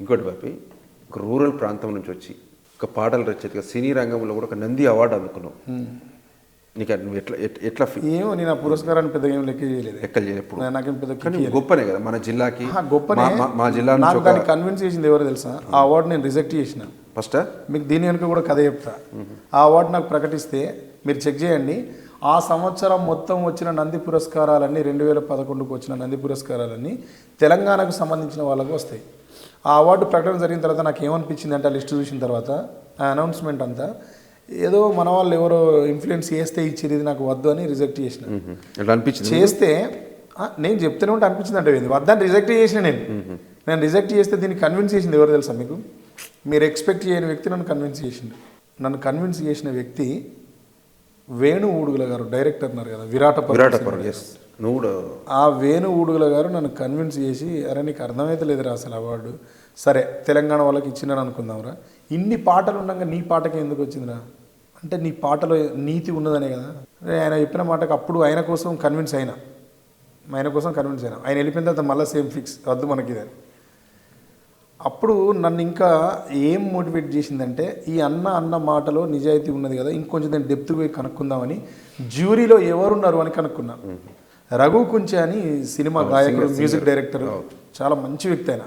ఇంకోటి బాపి ఒక రూరల్ ప్రాంతం నుంచి వచ్చి ఒక పాటల రచయితగా సినీ రంగంలో కూడా ఒక నంది అవార్డు అందుకున్నావు. నీకు అది నువ్వు ఎట్లా ఎట్- ఎట్లా ఏమో నేను ఆ పురస్కారాన్ని పెద్దగా ఏం లెక్క చేయలేదు. ఎక్కలు చేయలేదు నాకేం పెద్ద కానీ గొప్పనే కదా మన జిల్లాకి ఆ, గొప్పనే. మా- జిల్లా నాకు దాన్ని కన్విన్స్ చేసింది ఎవరో తెలుసా? ఆ. అవార్డు నేను రిజెక్ట్ చేసిన. ఫస్ట్? మీకు దీని వెనుక కూడా కథ చెప్తా. ఆ అవార్డు నాకు ప్రకటిస్తే మీరు చెక్ చేయండి. ఆ సంవత్సరం మొత్తం వచ్చిన నంది పురస్కారాలన్నీ రెండు వేల పదకొండుకు వచ్చిన నంది పురస్కారాలన్నీ తెలంగాణకు సంబంధించిన వాళ్ళకు వస్తాయి. ఆ అవార్డు ప్రకటన జరిగిన తర్వాత నాకు ఏమనిపించింది అంటే ఆ లిస్ట్ చూసిన తర్వాత ఆ అనౌన్స్మెంట్ అంతా ఏదో మన వాళ్ళు ఎవరో ఇన్ఫ్లుయెన్స్ చేస్తే ఇచ్చేది ఇది నాకు వద్దు అని రిజెక్ట్ చేసిన. అనిపించింది? చేస్తే నేను చెప్తూనే ఉంటే అనిపించింది అంటే వద్దని రిజెక్ట్ చేసిన నేను. నేను రిజెక్ట్ చేస్తే దీన్ని కన్విన్స్ చేసింది ఎవరు తెలుసా మీకు? మీరు ఎక్స్పెక్ట్ చేయని వ్యక్తి నన్ను కన్విన్స్ చేసిండు. నన్ను కన్విన్స్ చేసిన వ్యక్తి వేణు ఊడుగుల గారు డైరెక్టర్ అన్నారు కదా విరాట ఎస్ నువ్వు ఆ వేణు ఊడుగుల గారు నన్ను కన్విన్స్ చేసి అరే నీకు అర్థమైతే లేదురా అసలు అవార్డు. సరే తెలంగాణ వాళ్ళకి ఇచ్చినాను అనుకుందాంరా. ఇన్ని పాటలు ఉండగా నీ పాటకి ఎందుకు వచ్చిందిరా? అంటే నీ పాటలో నీతి ఉన్నదనే కదా. అరే ఆయన చెప్పిన మాటకు అప్పుడు ఆయన కోసం కన్విన్స్ అయినా. ఆయన కోసం కన్విన్స్ అయినా. ఆయన వెళ్ళిపోయిన తర్వాత మళ్ళీ సేమ్ ఫిక్స్ వద్దు మనకి ఇదని అప్పుడు నన్ను ఇంకా ఏం మోటివేట్ చేసిందంటే ఈ అన్న అన్న మాటలో నిజాయితీ ఉన్నది కదా ఇంకొంచెం నేను డెప్త్ పోయి కనుక్కుందామని జ్యూరీలో ఎవరున్నారు అని కనుక్కున్నా. రఘు కుంచె అని సినిమా గాయకుడు మ్యూజిక్ డైరెక్టర్ చాలా మంచి వ్యక్తి ఆయన.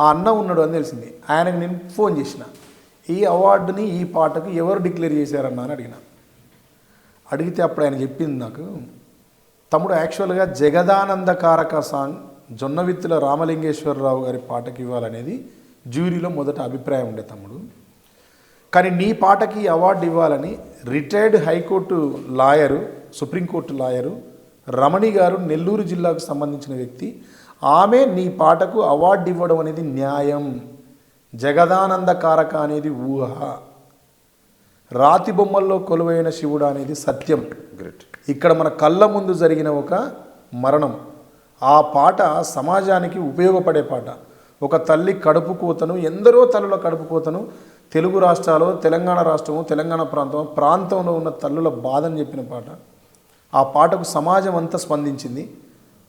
ఆ అన్న ఉన్నాడు అని తెలిసింది. ఆయనకు నేను ఫోన్ చేసిన. ఈ అవార్డుని ఈ పాటకు ఎవరు డిక్లేర్ చేశారన్న అని అడిగిన. అడిగితే అప్పుడు ఆయన చెప్పింది నాకు తమ్ముడు యాక్చువల్గా జగదానందకారక సాంగ్ జొన్నవిత్తుల రామలింగేశ్వరరావు గారి పాటకి ఇవ్వాలనేది జ్యూరీలో మొదట అభిప్రాయం ఉండే తమ్ముడు. కానీ నీ పాటకి అవార్డు ఇవ్వాలని retired high court lawyer supreme court lawyer Ramani గారు నెల్లూరు జిల్లాకు సంబంధించిన వ్యక్తి ఆమె నీ పాటకు అవార్డు ఇవ్వడం అనేది న్యాయం. జగదానందకారక అనేది ఊహ. రాతి బొమ్మల్లో కొలువైన శివుడు అనేది సత్యం. గ్రేట్ ఇక్కడ మన కళ్ళ ముందు జరిగిన ఒక మరణం. ఆ పాట సమాజానికి ఉపయోగపడే పాట. ఒక తల్లి కడుపుకోతను ఎందరో తల్లుల కడుపుకోతను తెలుగు రాష్ట్రాలు తెలంగాణ రాష్ట్రము తెలంగాణ ప్రాంతం ప్రాంతంలో ఉన్న తల్లుల బాధని చెప్పిన పాట. ఆ పాటకు సమాజం అంతా స్పందించింది.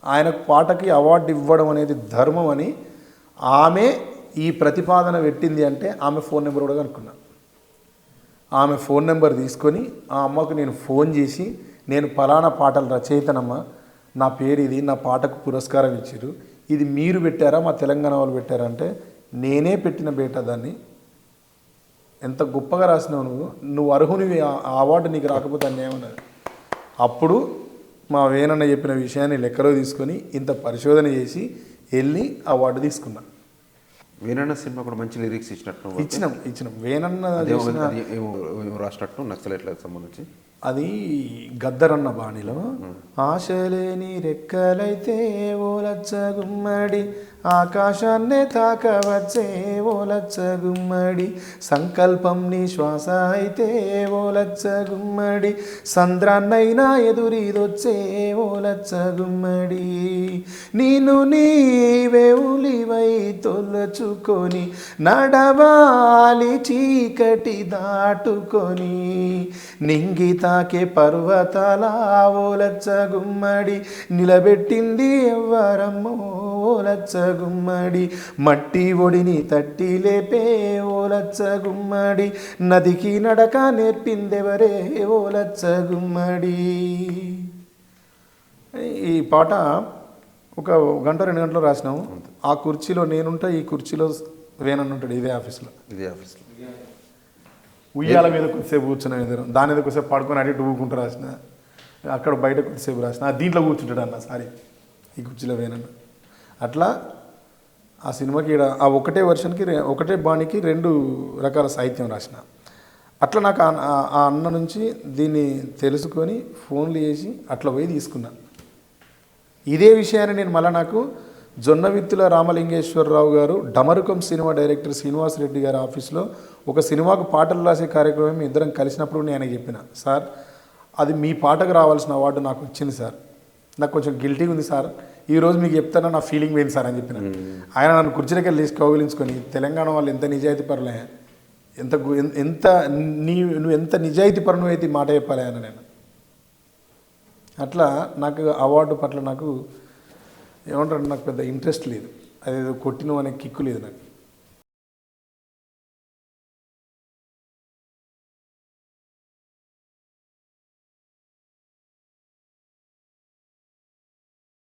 ఆయన పాటకి అవార్డు ఇవ్వడం అనేది ధర్మం అని ఆమె ఈ ప్రతిపాదన పెట్టింది అంటే ఆమె ఫోన్ నెంబర్ కూడా కనుక్కున్నా. ఆమె ఫోన్ నెంబర్ తీసుకొని ఆ అమ్మకు నేను ఫోన్ చేసి నేను ఫలానా పాటల రచయితనమ్మా నా పేరు ఇది నా పాటకు పురస్కారం ఇచ్చారు ఇది మీరు పెట్టారా మా తెలంగాణ వాళ్ళు పెట్టారా అంటే నేనే పెట్టిన బేట దాన్ని. ఎంత గొప్పగా రాసినావు నువ్వు. నువ్వు అర్హునివి అవార్డు నీకు రాకపోతే అన్యాయమన్నది అప్పుడు మా వేనన్న చెప్పిన విషయాన్ని లెక్కలో తీసుకొని ఇంత పరిశోధన చేసి వెళ్ళి అవార్డు తీసుకున్నా. వీరన్న సినిమా కూడా మంచి లిరిక్స్ ఇచ్చినట్టు. ఇచ్చినాం ఇచ్చినాం. వేనన్న రాసినట్టు నక్సలైట్లకు సంబంధించి. అది గద్దరన్న బాణిలో. ఆశలేని రెక్కలైతే ఓలచ్చ గుమ్మడి ఆకాశాన్నే తాకవచ్చే ఓలచ్చ గుమ్మడి సంకల్పం నీ శ్వాస అయితే ఓలచ్చ గుమ్మడి సంద్రాన్నైనా ఎదురిదొచ్చే ఓలచ్చ గుమ్మడి నేను నీవే ఉలివై తొలచుకొని నడవాలి చీకటి దాటుకొని నింగితా తాకే పర్వతాల ఓలచ్చ గుమ్మడి నిలబెట్టింది ఎవ్వరమ్మో ఓలచ్చ గుమ్మడి. మట్టి ఒడిని తట్టి లేపే ఓలచ్చ గుమ్మడి. నదికి నడక నేర్పిందెవరే ఓలచ్చ గుమ్మడి. ఈ పాట ఒక గంట రెండు గంటలు రాసినాము ఆ కుర్చీలో నేనుంటా ఈ కుర్చీలో వేనన్ను ఉంటాడు ఇదే ఆఫీస్లో. ఇదే ఆఫీస్లో. ఉయ్యాల మీద కొద్దిసేపు కూర్చున్న ఇద్దరు. దాని మీద కొద్దిసేపు పడుకొని అడిగి ఊకుంటూ రాసిన. అక్కడ బయట కొద్దిసేపు రాసిన. దీంట్లో కూర్చుంటాడు అన్న సారీ. ఈ కుర్చీలో వేనన్న అట్లా ఆ సినిమాకి ఈడ ఆ ఒకటే వర్షన్కి ఒకటే బాణికి రెండు రకాల సాహిత్యం రాసిన. అట్లా నాకు ఆ- ఆ- ఆ అన్న నుంచి దీన్ని తెలుసుకొని ఫోన్లు చేసి అట్లా పోయి తీసుకున్నా. ఇదే విషయాన్ని నేను మళ్ళీ నాకు జొన్నవిత్తుల రామలింగేశ్వరరావు గారు డమరుకం సినిమా డైరెక్టర్ శ్రీనివాస్ రెడ్డి గారి ఆఫీస్లో ఒక సినిమాకు పాటలు రాసే కార్యక్రమం ఇద్దరం కలిసినప్పుడు నేను చెప్పిన. సార్ అది మీ పాటకు రావాల్సిన అవార్డు నాకు వచ్చింది సార్. నాకు కొంచెం గిల్టీ ఉంది సార్. ఈ రోజు మీకు చెప్తానా నా ఫీలింగ్ పోయింది సార్ అని చెప్పిన. ఆయన నన్ను కుర్చీలకి వెళ్ళి కౌగిలించుకొని తెలంగాణ వాళ్ళు ఎంత నిజాయితీ పరులే ఎంత ఎంత నీ నువ్వు ఎంత నిజాయితీ పరును అయితే మాట చెప్పాలి ఆయన నేను. అట్లా నాకు అవార్డు పట్ల నాకు ఏమంటారు? నాకు పెద్ద ఇంట్రెస్ట్ లేదు. అదేదో కొట్టిన అనే కిక్కు లేదు నాకు.